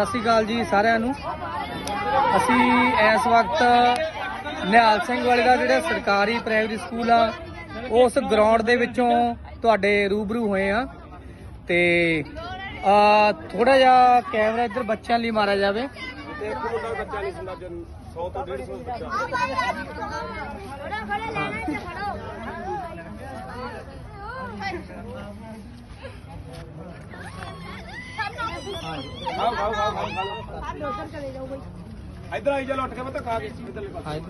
ਸਤਿ ਸ਼੍ਰੀ ਅਕਾਲ ਜੀ ਸਾਰਿਆਂ ਨੂੰ। ਅਸੀਂ ਇਸ ਵਕਤ ਨਿਹਾਲ ਸਿੰਘ ਵਾਲੇ ਦਾ ਜਿਹੜਾ ਸਰਕਾਰੀ ਪ੍ਰਾਇਮਰੀ ਸਕੂਲ ਆ ਉਸ ਗਰਾਊਂਡ ਦੇ ਵਿੱਚੋਂ ਤੁਹਾਡੇ ਰੂਬਰੂ ਹੋਏ ਆ। ਤੇ ਆ ਥੋੜਾ ਜਿਹਾ ਕੈਮਰਾ ਇੱਧਰ ਬੱਚਿਆਂ ਲਈ ਮਾਰਿਆ ਜਾਵੇ। ਤੇ ਇੱਕ ਮੁੰਡਾ ਬੱਚਾ ਨਹੀਂ ਸੁਣਦਾ ਜਨ 100 ਤੋਂ 150 ਬੱਚਾ। ਇਧਰ ਆਈ ਜਾ ਲੁੱਟ ਕੇ ਪਤਾ ਖਾ ਕੇ ਇਧਰਲੇ ਪਾਸੇ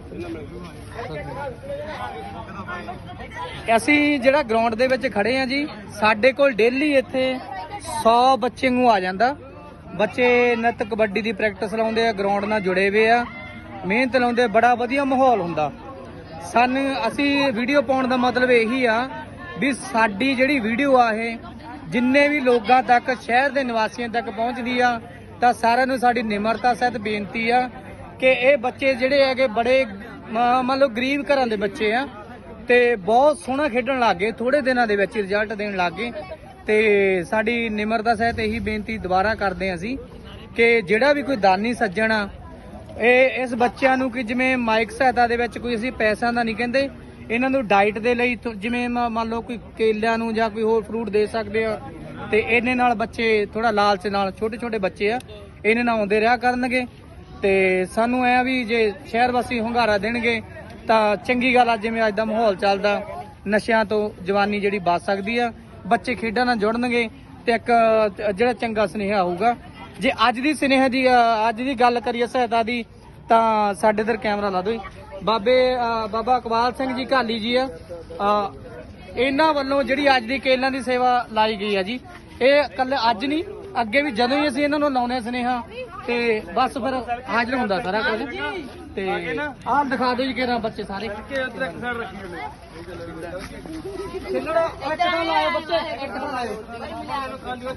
ਅਸੀਂ ਜਿਹੜਾ ਗਰਾਊਂਡ ਦੇ ਵਿੱਚ ਖੜੇ ਆ ਜੀ, ਸਾਡੇ ਕੋਲ ਡੇਲੀ ਇੱਥੇ 100 ਬੱਚੇ ਨੂੰ ਆ ਜਾਂਦਾ। ਬੱਚੇ ਨਿੱਤ ਕਬੱਡੀ ਦੀ ਪ੍ਰੈਕਟਿਸ ਲਾਉਂਦੇ ਆ ਗਰਾਊਂਡ ਨਾਲ ਜੁੜੇ ਹੋਏ ਆ, ਮਿਹਨਤ ਲਾਉਂਦੇ ਬੜਾ ਵਧੀਆ ਮਾਹੌਲ ਹੁੰਦਾ। ਸਾਨੂੰ, ਅਸੀਂ ਵੀਡੀਓ ਪਾਉਣ ਦਾ ਮਤਲਬ ਇਹੀ ਆ ਵੀ ਸਾਡੀ ਜਿਹੜੀ ਵੀਡੀਓ ਆ ਇਹ ਜਿੰਨੇ ਵੀ ਲੋਕਾਂ ਤੱਕ, ਸ਼ਹਿਰ ਦੇ ਨਿਵਾਸੀਆਂ ਤੱਕ ਪਹੁੰਚਦੀ ਆ, ਤਾਂ ਸਾਰਿਆਂ ਨੂੰ ਸਾਡੀ ਨਿਮਰਤਾ ਸਹਿਤ ਬੇਨਤੀ ਆ ਕਿ ਇਹ ਬੱਚੇ ਜਿਹੜੇ ਹੈਗੇ ਬੜੇ, ਮ- ਮੰਨ ਲਓ ਗਰੀਬ ਘਰਾਂ ਦੇ ਬੱਚੇ ਆ ਤੇ ਬਹੁਤ ਸੋਹਣਾ ਖੇਡਣ ਲੱਗੇ ਥੋੜੇ ਦਿਨਾਂ ਦੇ ਵਿੱਚ ਰਿਜ਼ਲਟ ਦੇਣ ਲੱਗੇ ਤੇ ਸਾਡੀ ਨਿਮਰਤਾ ਸਹਿਤ ਇਹੀ ਬੇਨਤੀ ਦੁਬਾਰਾ ਕਰਦੇ ਹਾਂ ਅਸੀਂ ਕਿ ਜਿਹੜਾ ਵੀ ਕੋਈ ਦਾਨੀ ਸੱਜਣ ਆ, ਇਹ ਇਸ ਬੱਚਿਆਂ ਨੂੰ ਕਿ ਜਿਵੇਂ ਮਾਈਕ ਸਹਾਇਤਾ ਦੇ ਵਿੱਚ ਕੋਈ ਅਸੀਂ ਪੈਸਿਆਂ ਦਾ ਨਹੀਂ ਕਹਿੰਦੇ ਇਹਨਾਂ ਨੂੰ ਡਾਈਟ ਦੇ ਲਈ ਥੋ- ਜਿਵੇਂ ਮ- ਮੰਨ ਲਓ ਕੋਈ ਕੇਲਿਆਂ ਨੂੰ ਜਾਂ ਕੋਈ ਹੋਰ ਫਰੂਟ ਦੇ ਸਕਦੇ ਆ ਤੇ ਇਹਨੇ ਨਾਲ ਬੱਚੇ ਥੋੜਾ ਲਾਲਚ ਨਾਲ ਛੋਟੇ ਛੋਟੇ ਬੱਚੇ ਆ ਇਹਨੇ ਨਾਲ ਆਉਂਦੇ ਰਿਹਾ ਕਰਨਗੇ ਤੇ ਸਾਨੂੰ ਐ ਵੀ ਜੇ ਸ਼ਹਿਰ ਵਾਸੀ ਹੁੰਗਾਰਾ ਦੇਣਗੇ ਤਾਂ ਚੰਗੀ ਗੱਲ ਆ ਜਿਵੇਂ ਅੱਜ ਦਾ ਮਾਹੌਲ ਚੱਲਦਾ ਨਸ਼ਿਆਂ ਤੋਂ ਜਵਾਨੀ ਜਿਹੜੀ ਬਚ ਸਕਦੀ ਆ ਬੱਚੇ ਖੇਡਾਂ ਨਾਲ ਜੁੜਨਗੇ ਤੇ ਇੱਕ ਅ, ਜਿਹੜਾ ਚੰਗਾ ਸੁਨੇਹਾ ਹੋਊਗਾ ਜੇ ਅੱਜ ਦੀ ਸੁਨੇਹਾ ਦੀ ਅ, ਅੱਜ ਦੀ ਗੱਲ ਕਰੀਏ ਸਹਾਇਤਾ ਦੀ ਤਾਂ ਸਾਡੇ ਇਧਰ ਕੈਮਰਾ ਲਾ ਦਿਓ ਜੀ। ਬਾਬੇ ਬਾਬਾ ਇਕਬਾਲ ਸਿੰਘ ਜੀ ਘਾਲੀ ਜੀ ਆ। ਇਹਨਾਂ ਵੱਲੋਂ ਜਿਹੜੀ ਅੱਜ ਦੀ ਕੇਲਾਂ ਦੀ ਸੇਵਾ ਲਾਈ ਗਈ ਆ ਜੀ। ਇਹ ਕੱਲ ਅੱਜ ਨਹੀਂ ਅੱਗੇ ਵੀ ਜਦੋਂ ਹੀ ਅਸੀਂ ਇਹਨਾਂ ਨੂੰ ਲਾਉਨੇ ਸੁਨੇਹਾ ਤੇ ਬਸ ਫਿਰ ਹਾਜ਼ਰ ਹੁੰਦਾ ਸਾਰਾ ਕੁਝ। ਤੇ ਆਹ ਦਿਖਾ ਦਿਓ ਜੀ ਕਿਹੜਾ ਬੱਚੇ ਸਾਰੇ। ਉਧਰ ਇੱਕ ਨਾਲ ਲਾਇਓ ਬੱਚੇ ਇੱਕ ਨਾਲ ਲਾਇਓ।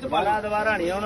ਦੁਬਾਰਾ ਦੁਬਾਰਾ ਨਹੀਂ ਹੁਣ